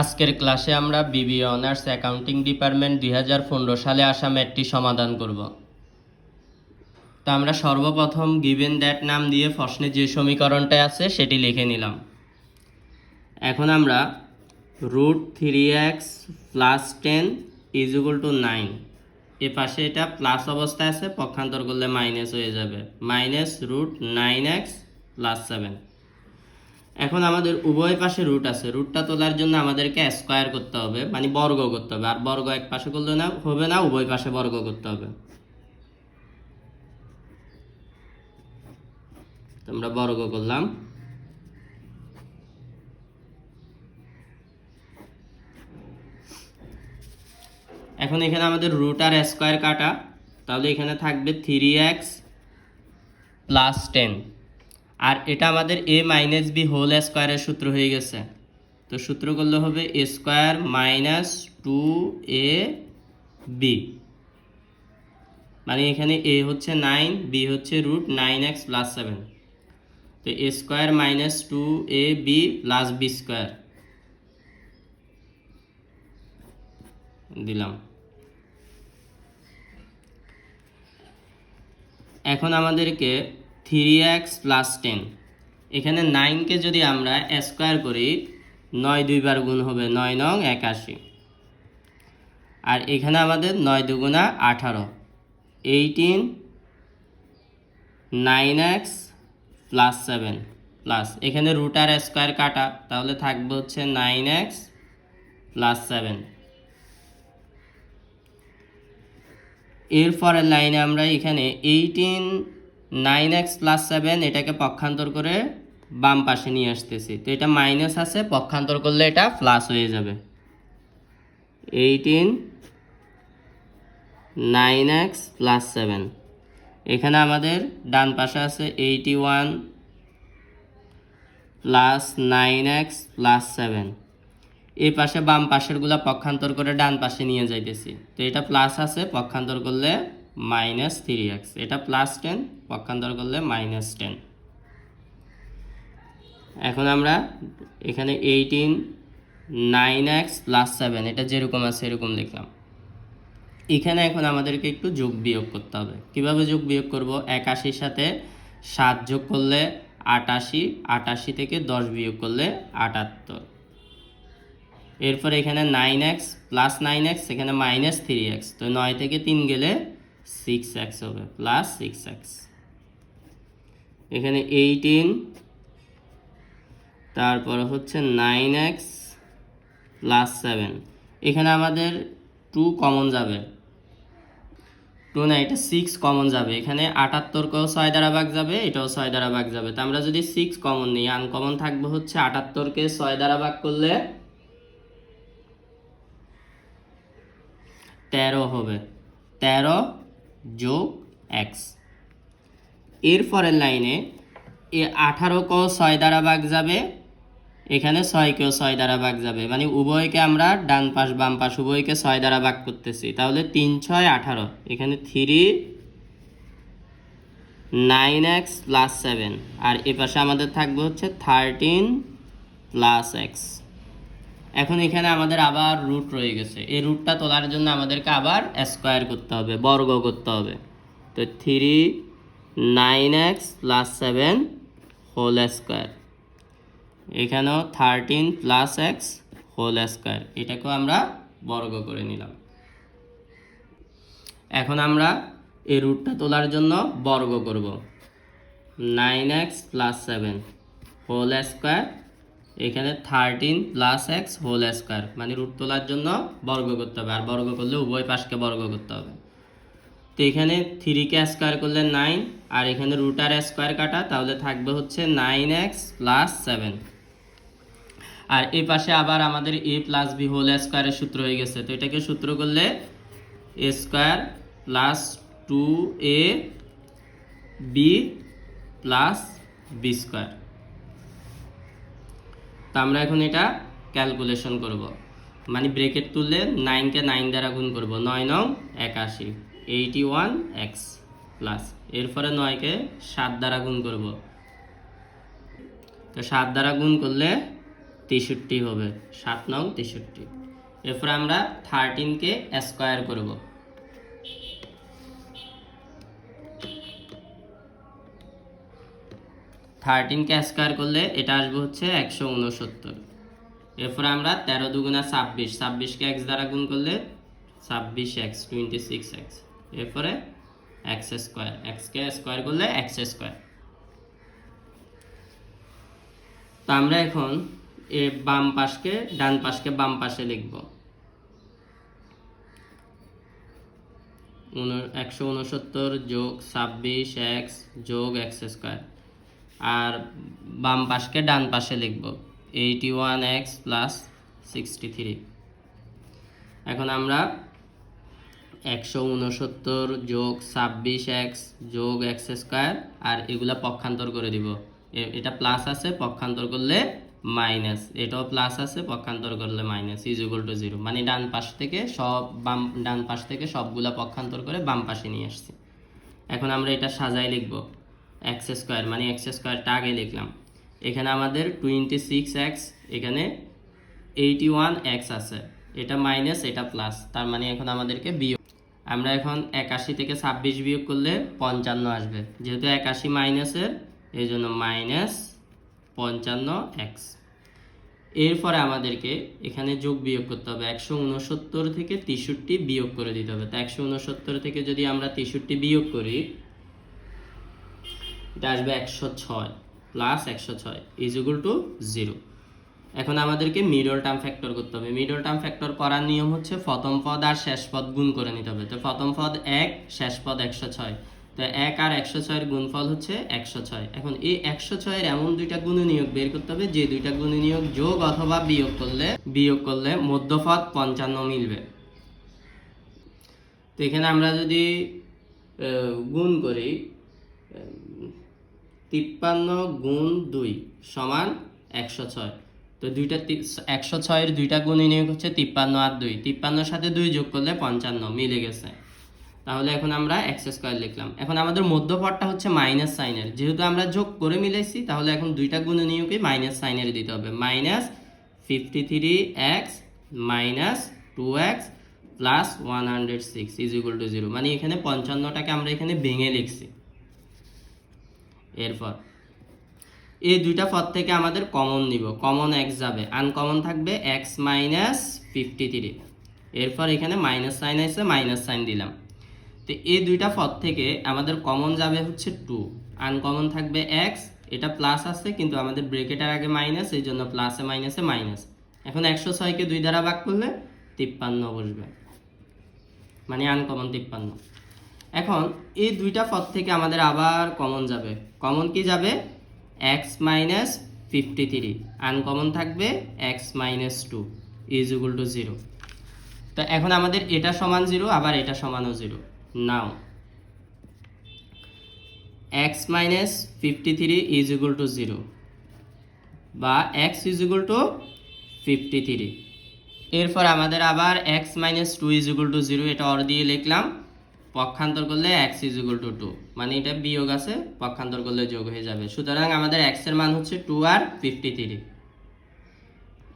আজকের ক্লাসে আমরা বিবি অনার্স অ্যাকাউন্টিং ডিপার্টমেন্ট দুই হাজার পনেরো সালে আসা ম্যাটটি সমাধান করব। তো আমরা সর্বপ্রথম গিভেন দ্যাট নাম দিয়ে প্রশ্নে যে সমীকরণটা আছে সেটি লিখে নিলাম। এখন আমরা root three X plus ten is equal to nine. এ পাশে এটা প্লাস অবস্থায় আছে, পক্ষান্তর করলে মাইনাস হয়ে যাবে। Minus root nine X plus seven. এখন আমাদের উভয় পাশে রুট আছে। রুটটা তোলার জন্য আমাদেরকে স্কোয়ার করতে হবে মানে বর্গ করতে হবে। আর বর্গ এক পাশে করলে না, হবে না, উভয় পাশে বর্গ করতে হবে। তো আমরা বর্গ করলাম। এখন এখানে আমাদের রুট আর স্কোয়ার কাটা। তাহলে এখানে থাকবে থ্রি এক্স প্লাস টেন আর এটা আমাদের এ মাইনাস বি হোল স্কোয়ারের সূত্র হয়ে গেছে। তো সূত্র করলে হবে A square minus two A B মানে এখানে এ হচ্ছে নাইন বি হচ্ছে root nine X plus seven তো A square minus two A B plus B square দিলাম। এখন আমাদেরকে থ্রি এক্স প্লাস টেন এখানে নাইনকে যদি আমরা স্কোয়ার করি, নয় দুইবার গুণ হবে নয় নং একাশি। আর এখানে আমাদের নয় দুগুণা আঠারো। Eighteen nine X plus seven plus এখানে রুট আর স্কোয়ার কাটা, তাহলে থাকবে হচ্ছে নাইন এক্স প্লাস সেভেন এরপরের লাইনে আমরা এখানে eighteen nine X plus seven এটাকে পক্ষান্তর করে বাম পাশে নিয়ে আসতেছি। তো এটা মাইনাস আছে, পক্ষান্তর করলে এটা প্লাস হয়ে যাবে। Eighteen nine X plus seven এখানে আমাদের ডান পাশে আছে eighty one plus nine X plus seven এই পাশে বাম পাশেরগুলা পক্ষান্তর করে ডান পাশে নিয়ে যাইতেছি। তো এটা প্লাস আছে, পক্ষান্তর করলে মাইনাস থ্রি এক্স এটা প্লাস টেন পক্ষান্তর করলে মাইনাস টেন এখন আমরা এখানে eighteen nine X plus seven এটা যেরকম আছে এরকম লিখলাম। এখানে এখন আমাদেরকে একটু যোগ বিয়োগ করতে হবে। কীভাবে যোগ বিয়োগ করব? একাশির সাথে সাত যোগ করলে আটাশি আটাশি থেকে দশ বিয়োগ করলে আটাত্তর। এরপর এখানে nine X plus nine X এখানে মাইনাস থ্রি এক্স তো নয় থেকে তিন গেলে সিক্স এক্স হবে প্লাস সিক্স এক্স এখানে এইটিন তারপর হচ্ছে নাইন এক্স প্লাস সেভেন এখানে আমাদের টু কমন যাবে। টু না, এটা সিক্স কমন যাবে। এখানে আটাত্তরকেও ছয় দ্বারা ভাগ যাবে, এটাও ছয় দ্বারা ভাগ যাবে। তো আমরা যদি সিক্স কমন নিই আনকমন থাকবে হচ্ছে আটাত্তরকে ছয় দ্বারা ভাগ করলে তেরো হবে। তেরো যোগ এক্স এরপরের লাইনে এ আঠারোকেও ছয় দ্বারা ভাগ যাবে, এখানে ছয় ছয়কেও ছয় দ্বারা ভাগ যাবে। মানে উভয়কে আমরা ডান পাশ, বাম পাশ উভয়কে ছয় দ্বারা ভাগ করতেছি। তাহলে তিন, ছয়, আঠারো। এখানে three nine X plus seven আর এ পাশে আমাদের থাকবে হচ্ছে থার্টিন প্লাস এক্স এখন এখানে আমাদের আবার রুট রয়ে গেছে। এই রুটটা তোলার জন্য আমাদেরকে আবার স্কোয়ার করতে হবে, বর্গ করতে হবে। তো three nine X plus seven whole square এখানেও thirteen plus X whole square এটাকেও আমরা বর্গ করে নিলাম। এখন আমরা এই রুটটা তোলার জন্য বর্গ করব। Nine x plus seven whole square এখানে thirteen plus x whole square মানে রুট তোলার জন্য বর্গ করতে হবে, আর বর্গ করলে উভয় পাশকে বর্গ করতে হবে। তো এখানে থ্রিকে স্কোয়ার করলে নাইন আর এখানে রুট আর স্কোয়ার কাটা, তাহলে থাকবে হচ্ছে নাইন এক্স প্লাস সেভেন আর এ পাশে আবার আমাদের এ প্লাস বি হোল স্কোয়ারের সূত্র হয়ে গেছে, তো এটাকে সূত্র করলে a square plus two a b plus b square তো আমরা এখন এটা ক্যালকুলেশন করব। মানে ব্রেকেট তুললে নাইনকে নাইন দ্বারা গুণ করব। নয় নং একাশি। এইটি ওয়ান এক্স প্লাস এরপরে নয়কে সাত দ্বারা গুণ করব। তো সাত দ্বারা গুণ করলে তেষট্টি হবে। সাত নং তেষট্টি। এরপর আমরা থার্টিনকে স্কোয়ার করব। থার্টিনকে স্কোয়ার করলে এটা আসবে হচ্ছে একশো উনসত্তর। এরপর আমরা তেরো দুগুণা ছাব্বিশ ছাব্বিশকে এক্স দ্বারা গুণ করলে ছাব্বিশ এক্স টোয়েন্টি সিক্স এক্স এরপরে এক্স স্কোয়ার এক্সকে স্কোয়ার করলে এক্স স্কোয়ার তো আমরা এখন এ বাম পাশকে, ডান পাশকে বাম পাশে লিখব। একশো উনসত্তর যোগ ছাব্বিশ এক্স যোগ এক্স স্কোয়ার আর বাম পাশকে ডান পাশে লিখব। Eighty one x plus sixty three এখন আমরা একশো উনসত্তর যোগ ছাব্বিশ এক্স যোগ এক্স স্কোয়ার আর এগুলা পক্ষান্তর করে দিব। এটা প্লাস আছে, পক্ষান্তর করলে মাইনাস এটাও প্লাস আছে, পক্ষান্তর করলে minus is equal to zero মানে ডান পাশ থেকে সব বাম, ডান পাশ থেকে সবগুলা পক্ষান্তর করে বাম পাশে নিয়ে আসছি। এখন আমরা এটা সাজাই লিখব। এক্স স্কোয়ার মানে এক্স স্কোয়ারটা আগে লিখলাম। এখানে আমাদের টোয়েন্টি সিক্স এক্স এখানে এইটি ওয়ান এক্স আছে। এটা মাইনাস এটা প্লাস তার মানে এখন আমাদেরকে বিয়োগ। আমরা এখন একাশি থেকে ছাব্বিশ বিয়োগ করলে পঞ্চান্ন আসবে। যেহেতু একাশি মাইনাসের এই জন্য মাইনাস পঞ্চান্ন এক্স এরপরে আমাদেরকে এখানে যোগ বিয়োগ করতে হবে। একশো উনসত্তর থেকে তেষট্টি বিয়োগ করে দিতে হবে। তো একশো উনসত্তর থেকে যদি আমরা তেষট্টি বিয়োগ করি এটা আসবে একশো ছয় প্লাস একশো ছয় ইজ ইকুয়াল টু জিরো এখন আমাদেরকে মিডল টার্ম ফ্যাক্টর করতে হবে। মিডল টার্ম ফ্যাক্টর করার নিয়ম হচ্ছে প্রথম পদ আর শেষ পদ গুণ করে নিতে হবে। তো প্রথম পদ এক, শেষ পদ একশো ছয়। তো এক আর একশো ছয়ের গুণফল হচ্ছে একশো ছয়। এখন এই একশো ছয়ের এমন দুইটা গুণনীয়ক বের করতে হবে, যে দুইটা গুণনীয়ক যোগ অথবা বিয়োগ করলে বিয়োগ করলে মধ্যপদ পঞ্চান্ন মিলবে। তো এখানে আমরা যদি গুণ করি তিপ্পান্ন গুণ দুই সমান একশো ছয়। তো দুইটা একশো ছয়ের দুইটা গুণ গুণনীয়ক হচ্ছে তিপ্পান্ন আর দুই। তিপ্পান্নর সাথে দুই যোগ করলে পঞ্চান্ন, মিলে গেছে। তাহলে এখন আমরা এক্স স্কোয়ার লিখলাম। এখন আমাদের মধ্যপদটা হচ্ছে মাইনাস সাইনের যেহেতু আমরা যোগ করে মিলাইছি, তাহলে এখন দুইটা গুণ গুণনীয়কে মাইনাস সাইনের দিতে হবে। Minus fifty three x minus two x plus one hundred six is equal to zero. মানে এখানে পঞ্চান্নটাকে আমরা এখানে ভেঙে লিখছি। এরপর এই দুইটা পদ থেকে আমাদের কমন নিব। কমন এক্স যাবে। আনকমন থাকবে এক্স মাইনাস ফিফটি থ্রি এরপর এখানে মাইনাস সাইন আছে মাইনাস সাইন দিলাম। তো এই দুইটা পদ থেকে আমাদের কমন যাবে হচ্ছে টু আনকমন থাকবে এক্স এটা প্লাস আছে, কিন্তু আমাদের ব্রেকেটার আগে মাইনাস এই জন্য প্লাসে মাইনাসে মাইনাস এখন একশো ছয়কে দুই দ্বারা ভাগ করলে তিপ্পান্ন বসবে। মানে আনকমন তিপ্পান্ন। এখন এই দুইটা পদ থেকে আমাদের আবার কমন যাবে। কমন কি যাবে? X minus fifty three uncommon থাকবে x minus two is equal to zero তো এখন আমাদের এটা সমান জিরো আবার এটা সমানও zero now x minus fifty three is equal to zero বা x is equal to fifty three এরপর আমাদের আবার x minus two is equal to zero এটা অর দিয়ে লিখলাম। পক্ষান্তর করলে x is equal to two two এটা বিয়োগ আছে, পক্ষান্তর করলে যোগ হয়ে যাবে। সুতরাং আমাদের এক্সের মান হচ্ছে টু আর ফিফটি থ্রি